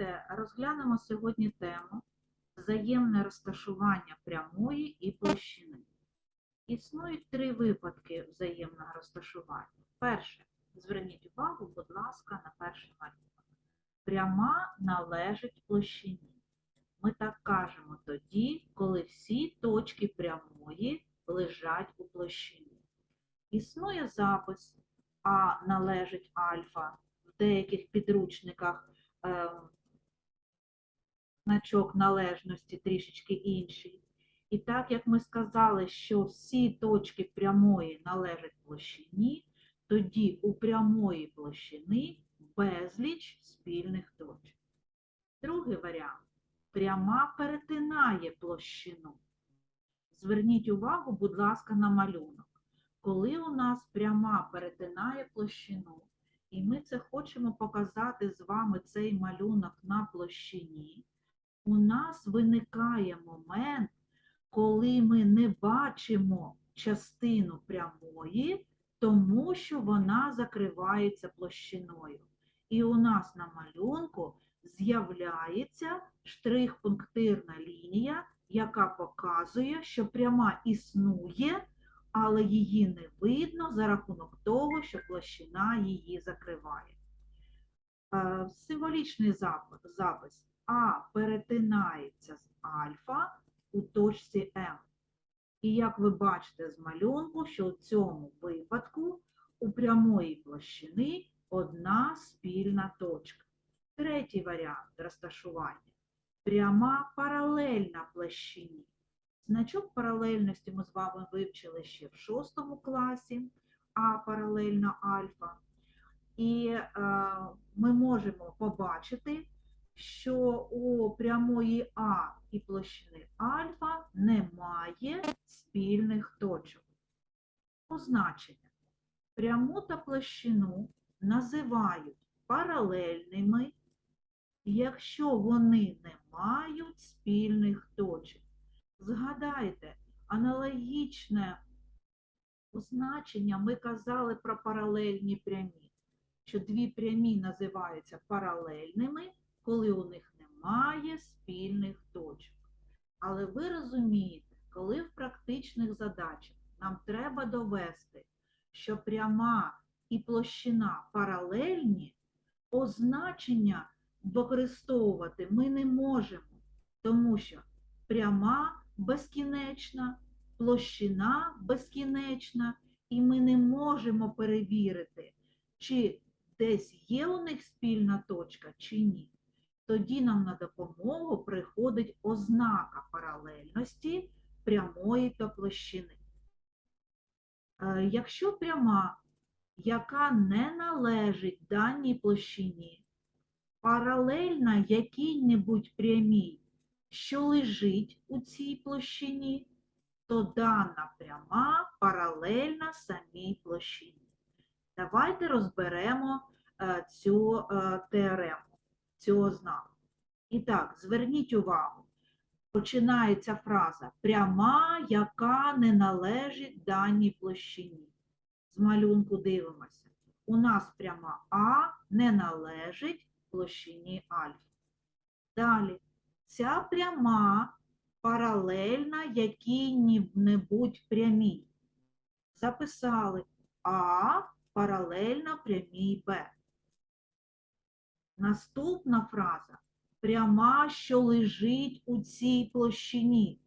Діти, розглянемо сьогодні тему взаємне розташування прямої і площини. Існують три випадки взаємного розташування. Перше, зверніть увагу, будь ласка, на перший малюнок. Пряма належить площині. Ми так кажемо тоді, коли всі точки прямої лежать у площині. Існує запис А належить альфа в деяких підручниках е, значок належності трішечки інший. І так як ми сказали, що всі точки прямої належать площині, тоді у прямої площини безліч спільних точок. Другий варіант. Пряма перетинає площину. Зверніть увагу, будь ласка, на малюнок. Коли у нас пряма перетинає площину, і ми це хочемо показати з вами цей малюнок на площині, у нас виникає момент, коли ми не бачимо частину прямої, тому що вона закривається площиною. І у нас на малюнку з'являється штрих-пунктирна лінія, яка показує, що пряма існує, але її не видно за рахунок того, що площина її закриває. Е, Символічний запис, запис А перетинається з альфа у точці М. І як ви бачите з малюнку, що у цьому випадку у прямої площини одна спільна точка. Третій варіант розташування. Пряма паралельна площині. Значок паралельності ми з вами вивчили ще в шостому класі, А паралельна альфа. І е, ми можемо побачити, що у прямої А і площини альфа немає спільних точок. Позначення. Пряму та площину називають паралельними, якщо вони не мають спільних точок. Згадайте, аналогічне позначення ми казали про паралельні прямі, що дві прямі називаються паралельними, коли у них немає спільних точок. Але ви розумієте, коли в практичних задачах нам треба довести, що пряма і площина паралельні, позначення використовувати ми не можемо, тому що пряма безкінечна, площина безкінечна, і ми не можемо перевірити, чи десь є у них спільна точка, чи ні. Тоді нам на допомогу приходить ознака паралельності прямої та площини. Е, Якщо пряма, яка не належить даній площині, паралельна якій-небудь прямій, що лежить у цій площині, то дана пряма паралельна самій площині. Давайте розберемо е, цю е, теорему, цю ознаку. І так, зверніть увагу, починається фраза пряма, яка не належить даній площині. З малюнку дивимося. У нас пряма А не належить площині альфа. Далі, ця пряма паралельна якій-небудь прямій. Записали А паралельна прямій Б. Наступна фраза пряма, що лежить у цій площині.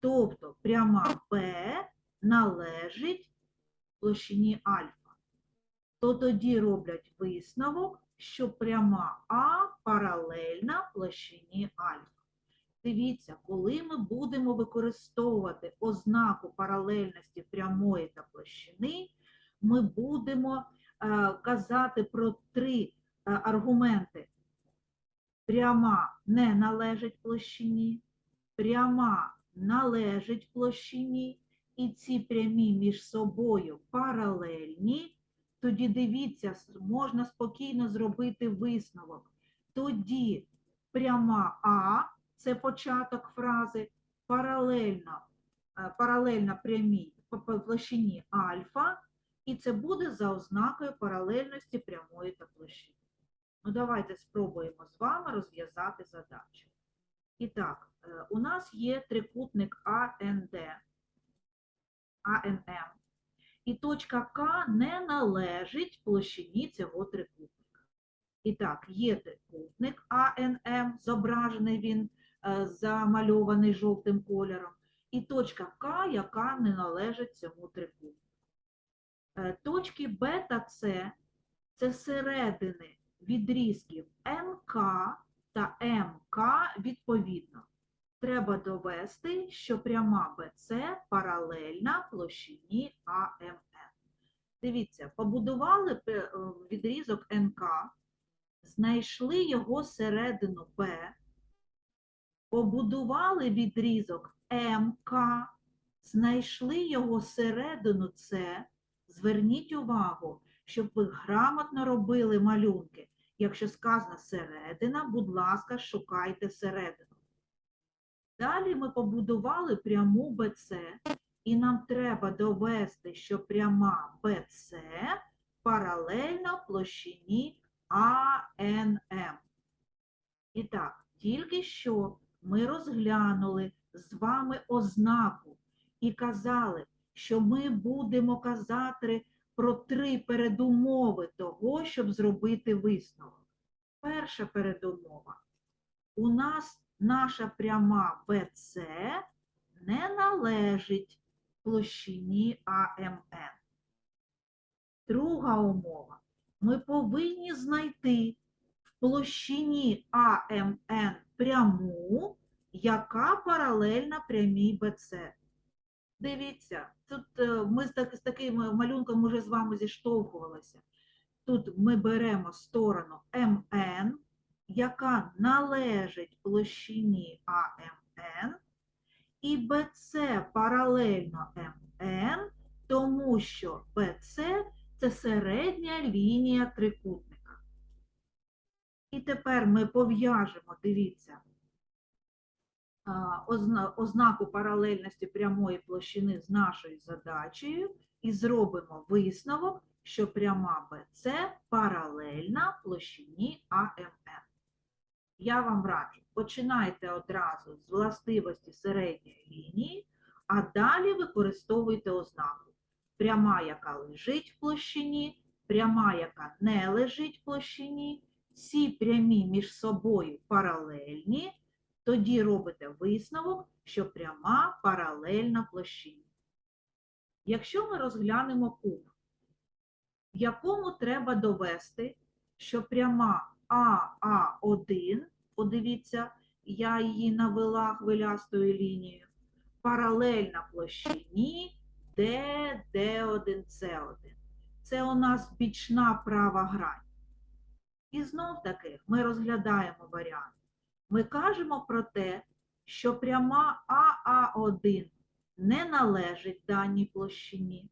Тобто пряма Б належить площині альфа. То тоді роблять висновок, що пряма А паралельна площині альфа. Дивіться, коли ми будемо використовувати ознаку паралельності прямої та площини, ми будемо е, казати про три аргументи. Пряма не належить площині, пряма належить площині, і ці прямі між собою паралельні, тоді дивіться, можна спокійно зробити висновок. Тоді пряма А це початок фрази, паралельно, е, паралельна прямій по площині альфа, і це буде за ознакою паралельності прямої та площини. Ну, давайте спробуємо з вами розв'язати задачу. І так, е, у нас є трикутник АНД, АНМ, і точка К не належить площині цього трикутника. І так, є трикутник АНМ, зображений він, е, замальований жовтим кольором, і точка К, яка не належить цьому трикутнику. Е, Точки Б та С – це середини відрізків НК та МК відповідно. Треба довести, що пряма БЦ паралельна площині АМН. Дивіться, побудували е, відрізок НК, знайшли його середину Б, побудували відрізок МК, знайшли його середину С. Зверніть увагу, щоб ви грамотно робили малюнки. Якщо сказано середина, будь ласка, шукайте середину. Далі ми побудували пряму БЦ, і нам треба довести, що пряма БЦ паралельна площині АНМ. І так, тільки що ми розглянули з вами ознаку і казали, що ми будемо казати про три передумови того, щоб зробити висновок. Перша передумова. У нас наша пряма БЦ не належить площині АМН. Друга умова. Ми повинні знайти в площині АМН пряму, яка паралельна прямій БЦ. Дивіться, тут е, ми з, так, з таким малюнком вже з вами зіштовхувалися. Тут ми беремо сторону МН, яка належить площині АМН, і БЦ паралельно МН, тому що БЦ це середня лінія трикутника. І тепер ми пов'яжемо, дивіться, ознаку паралельності прямої площини з нашою задачею і зробимо висновок, що пряма БЦ паралельна площині АМН. Я вам раджу, починайте одразу з властивості середньої лінії, а далі використовуйте ознаку. Пряма, яка лежить в площині, пряма, яка не лежить в площині, ці прямі між собою паралельні, тоді робите висновок, що пряма паралельна площині. Якщо ми розглянемо куб, в якому треба довести, що пряма АА1, подивіться, я її навела хвилястою лінією, паралельна площині ДД1С1. Це у нас бічна права грань. І знов таки ми розглядаємо варіант. Ми кажемо про те, що пряма АА1 не належить даній площині.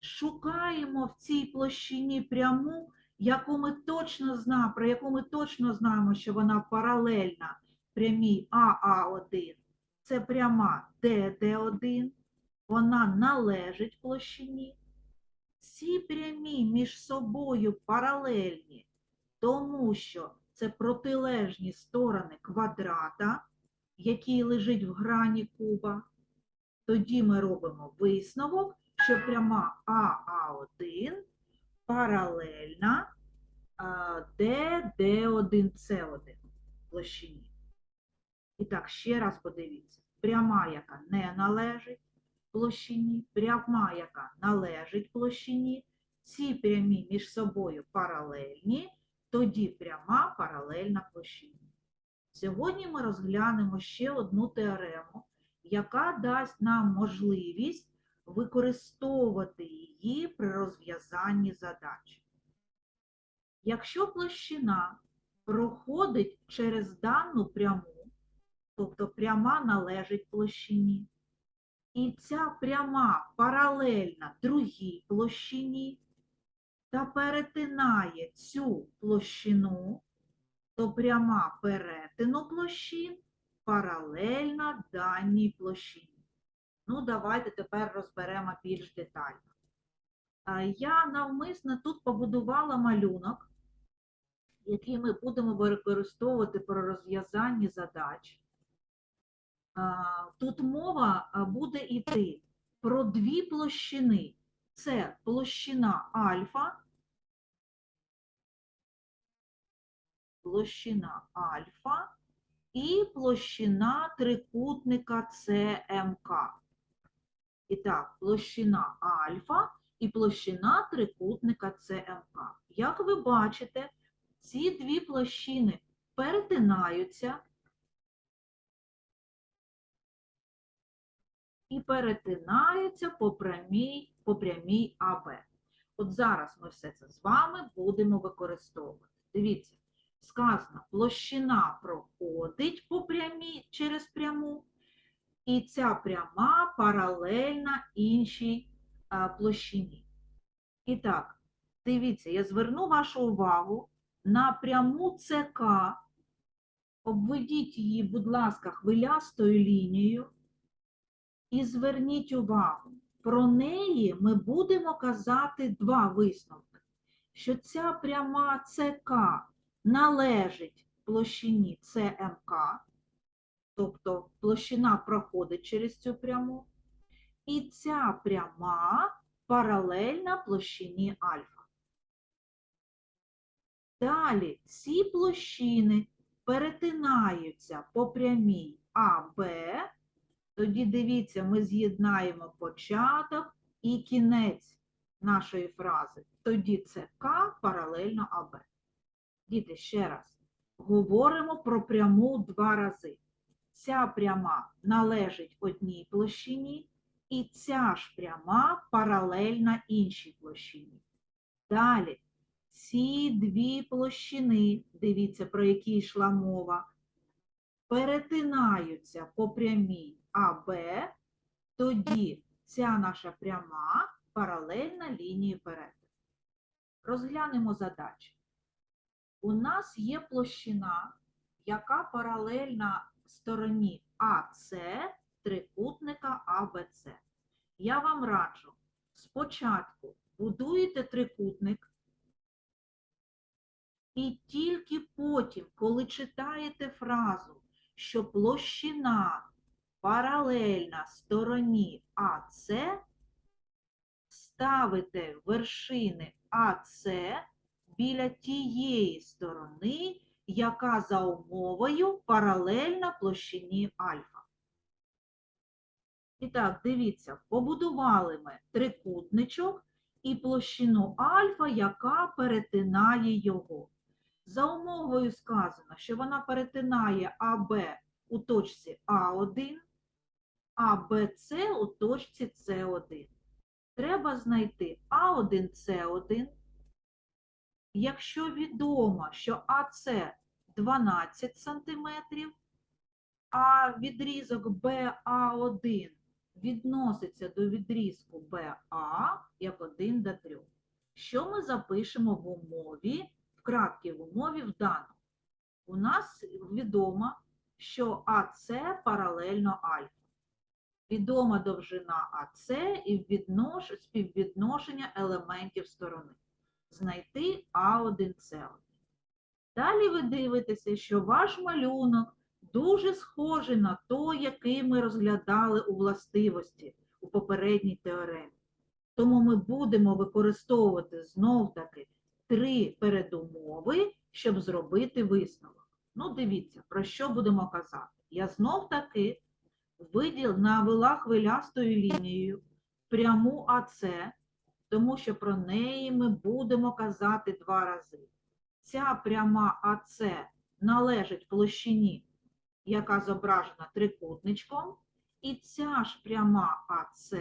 Шукаємо в цій площині пряму, яку ми точно знаємо, про яку ми точно знаємо, що вона паралельна прямій АА1. Це пряма ДД1, вона належить площині. Ці прямі між собою паралельні, тому що це протилежні сторони квадрата, який лежить в грані куба. Тоді ми робимо висновок, що пряма АА1 паралельна ДД1С1 площині. І так, ще раз подивіться. Пряма, яка не належить площині, пряма, яка належить площині, ці прямі між собою паралельні, тоді пряма паралельна площині. Сьогодні ми розглянемо ще одну теорему, яка дасть нам можливість використовувати її при розв'язанні задач. Якщо площина проходить через дану пряму, тобто пряма належить площині, і ця пряма паралельна другій площині та перетинає цю площину, то пряма перетину площин паралельна даній площині. Ну, давайте тепер розберемо більш детально. Я навмисно тут побудувала малюнок, які ми будемо використовувати при розв'язанні задач. Тут мова буде йти про дві площини. Це площина альфа, площина альфа і площина трикутника ЦМК. І так, площина альфа і площина трикутника ЦМК. Як ви бачите, ці дві площини перетинаються і перетинаються по прямій, по прямій АБ. От зараз ми все це з вами будемо використовувати. Дивіться, сказано, площина проходить по прямій через пряму, і ця пряма паралельна іншій а, площині. І так, дивіться, я зверну вашу увагу на пряму ЦК. Обведіть її, будь ласка, хвилястою лінією. І зверніть увагу, про неї ми будемо казати два висновки. Що ця пряма ЦК належить площині ЦМК, тобто площина проходить через цю пряму, і ця пряма паралельна площині альфа. Далі ці площини перетинаються по прямій АБ, тоді дивіться, ми з'єднаємо початок і кінець нашої фрази. Тоді це К паралельно АБ. Діти, ще раз. Говоримо про пряму два рази. Ця пряма належить одній площині, і ця ж пряма паралельна іншій площині. Далі, ці дві площини, дивіться, про які йшла мова, перетинаються по прямій АБ, тоді ця наша пряма паралельна лінії перетину. Розглянемо задачі. У нас є площина, яка паралельна стороні АС трикутника АБЦ. Я вам раджу, спочатку будуєте трикутник, і тільки потім, коли читаєте фразу, що площина паралельна стороні АС, ставите вершини АС біля тієї сторони, яка за умовою паралельна площині альфа. І так, дивіться, побудували ми трикутничок і площину альфа, яка перетинає його. За умовою сказано, що вона перетинає АБ у точці А1, а у точці С1. Треба знайти А1, С1. Якщо відомо, що АС 12 см, а відрізок БА1 відноситься до відрізку БА як 1 до 3. Що ми запишемо в умові, в краткій умові в даному? У нас відомо, що АС паралельно альфа. Відома довжина АС і співвідношення елементів сторони. Знайти А1С1. Далі ви дивитеся, що ваш малюнок дуже схожий на той, який ми розглядали у властивості у попередній теоремі. Тому ми будемо використовувати знов-таки три передумови, щоб зробити висновок. Ну, дивіться, про що будемо казати. Я знов-таки виділ навела хвилястою лінією пряму АЦ, тому що про неї ми будемо казати два рази. Ця пряма АЦ належить площині, яка зображена трикутничком, і ця ж пряма АЦ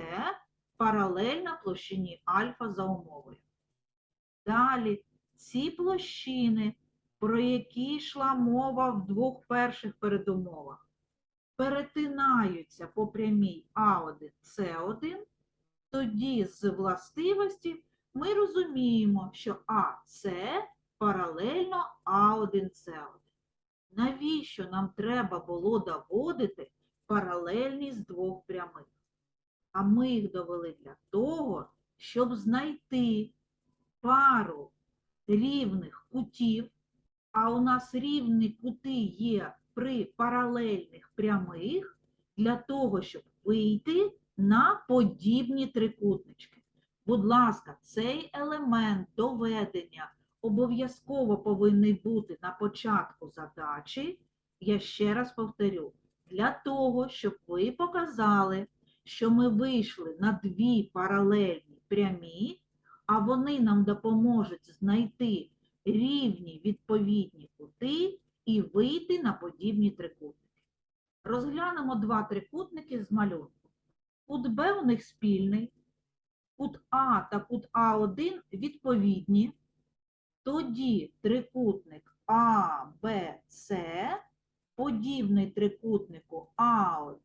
паралельна площині альфа за умовою. Далі ці площини, про які йшла мова в двох перших передумовах, перетинаються по прямій А1, С1, тоді з властивості ми розуміємо, що АС паралельно А1, С1. Навіщо нам треба було доводити паралельність двох прямих? А ми їх довели для того, щоб знайти пару рівних кутів, а у нас рівні кути є при паралельних прямих для того, щоб вийти на подібні трикутнички. Будь ласка, цей елемент доведення обов'язково повинен бути на початку задачі. Я ще раз повторю, для того, щоб ви показали, що ми вийшли на дві паралельні прямі, а вони нам допоможуть знайти рівні відповідні кути і вийти на подібні трикутники. Розглянемо два трикутники з малюнку. Кут Б у них спільний, кут А та кут А1 відповідні. Тоді трикутник А, Б, С подібний трикутнику А1,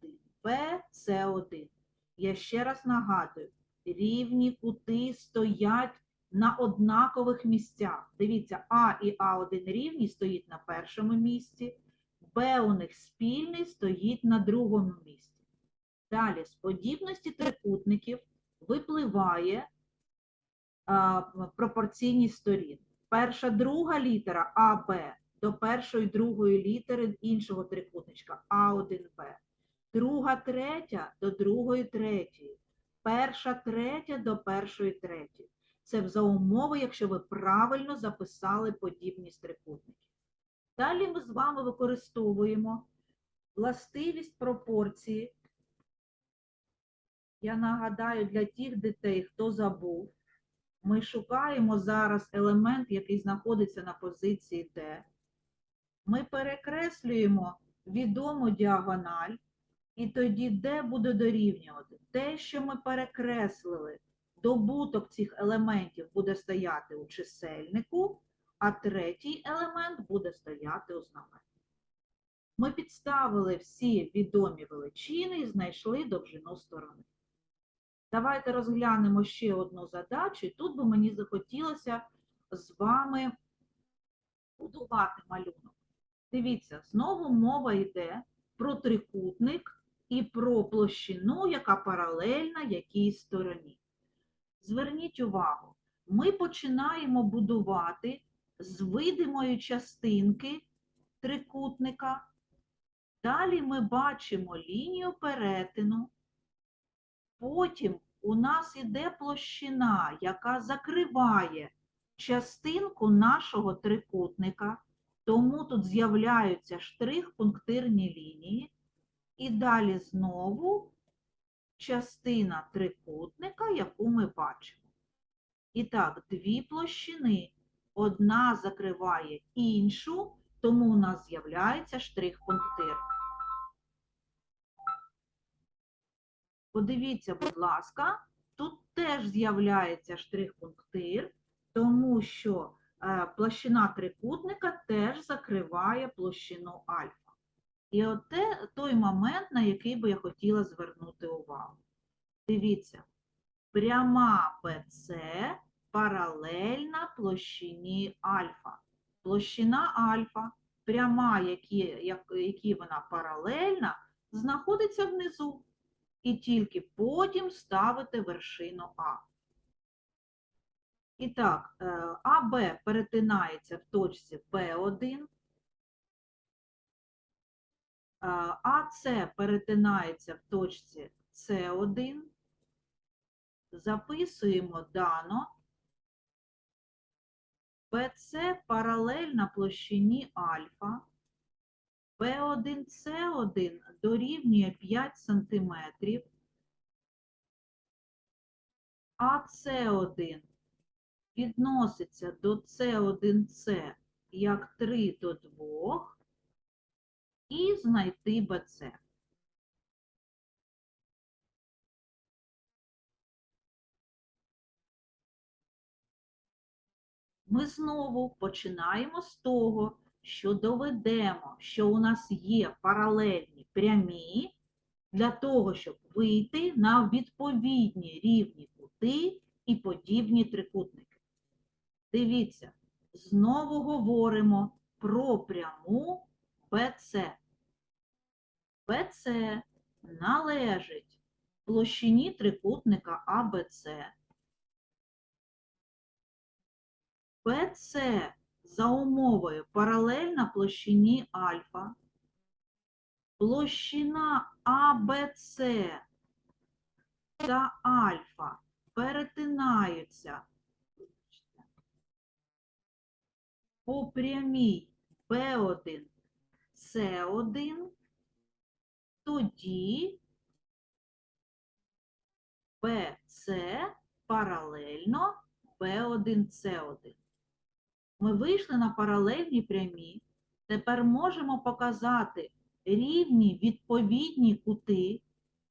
Б, С1. Я ще раз нагадую, рівні кути стоять на однакових місцях. Дивіться, А і А1 рівні стоїть на першому місці, Б у них спільний стоїть на другому місці. Далі, з подібності трикутників випливає а, пропорційність сторін. Перша, друга літера АБ до першої, другої літери іншого трикутничка А1Б. Друга, третя до другої, третьої. Перша, третя до першої, третьої. Це за умови, якщо ви правильно записали подібність трикутників. Далі ми з вами використовуємо властивість пропорції. Я нагадаю для тих дітей, хто забув, ми шукаємо зараз елемент, який знаходиться на позиції D. Ми перекреслюємо відому діагональ, і тоді D буде дорівнювати. Те, що ми перекреслили, добуток цих елементів буде стояти у чисельнику, а третій елемент буде стояти у знаменнику. Ми підставили всі відомі величини і знайшли довжину сторони. Давайте розглянемо ще одну задачу. І тут би мені захотілося з вами будувати малюнок. Дивіться, знову мова йде про трикутник і про площину, яка паралельна якій стороні. Зверніть увагу, ми починаємо будувати з видимої частинки трикутника. Далі ми бачимо лінію перетину. Потім у нас іде площина, яка закриває частинку нашого трикутника, тому тут з'являються штрих-пунктирні лінії. І далі знову частина трикутника, яку ми бачимо. І так, дві площини. Одна закриває іншу, тому у нас з'являється штрих-пунктир. Подивіться, будь ласка, тут теж з'являється штрих-пунктир, тому що е, площина трикутника теж закриває площину альфа. І от той момент, на який би я хотіла звернути увагу. Дивіться, пряма БЦ паралельна площині альфа. Площина альфа, пряма, які, як, які вона паралельна, знаходиться внизу. І тільки потім ставити вершину А. І так, е, АБ перетинається в точці P1, АС перетинається в точці С1. Записуємо дано. БЦ паралельна площині альфа. P1C1 дорівнює 5 см, а С1 відноситься до С1С як 3 до 2 і знайти БЦ. Ми знову починаємо з того, що доведемо, що у нас є паралельні прямі для того, щоб вийти на відповідні рівні кути і подібні трикутники. Дивіться, знову говоримо про пряму BC. BC належить площині трикутника ABC. BC за умовою паралельна площині альфа, площина АБЦ та альфа перетинаються по прямій B1, C1, тоді BC паралельно B1, C1. Ми вийшли на паралельні прямі. Тепер можемо показати рівні відповідні кути,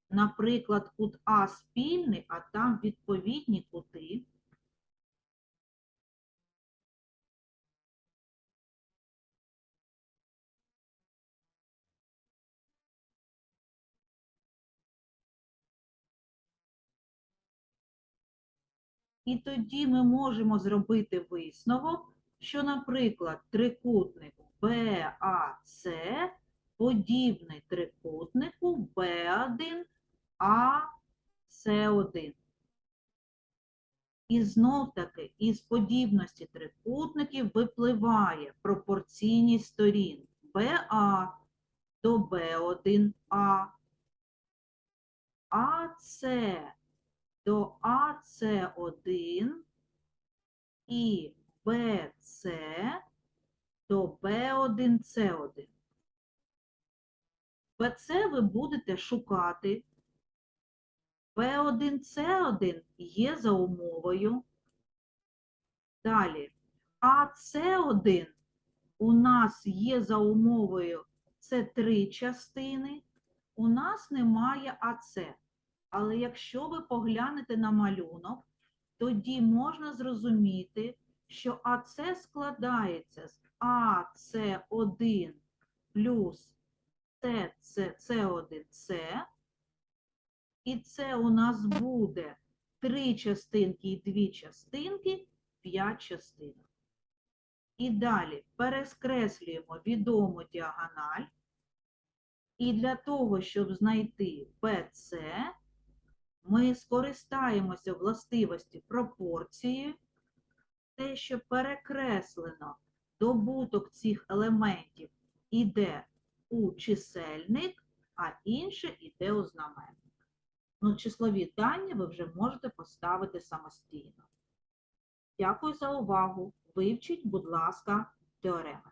наприклад, кут А спільний, а там відповідні кути. І тоді ми можемо зробити висновок, що, наприклад, трикутник BAC подібний трикутнику B1 AC1. І знов таки із подібності трикутників випливає пропорційність сторін BA до B1A, AC до АС1 і БС до Б1С1. БС ви будете шукати. Б1С1 є за умовою. Далі. АС1 у нас є за умовою це три частини. У нас немає АС. Але якщо ви поглянете на малюнок, тоді можна зрозуміти, що АЦ складається з АЦ1 плюс СЦ1С, і це у нас буде три частинки і дві частинки, п'ять частинок. І далі перескреслюємо відому діагональ. І для того, щоб знайти ПЦ, ми скористаємося властивості пропорції, те, що перекреслено добуток цих елементів іде у чисельник, а інше йде у знаменник. Ну, числові дані ви вже можете поставити самостійно. Дякую за увагу. Вивчіть, будь ласка, теореми.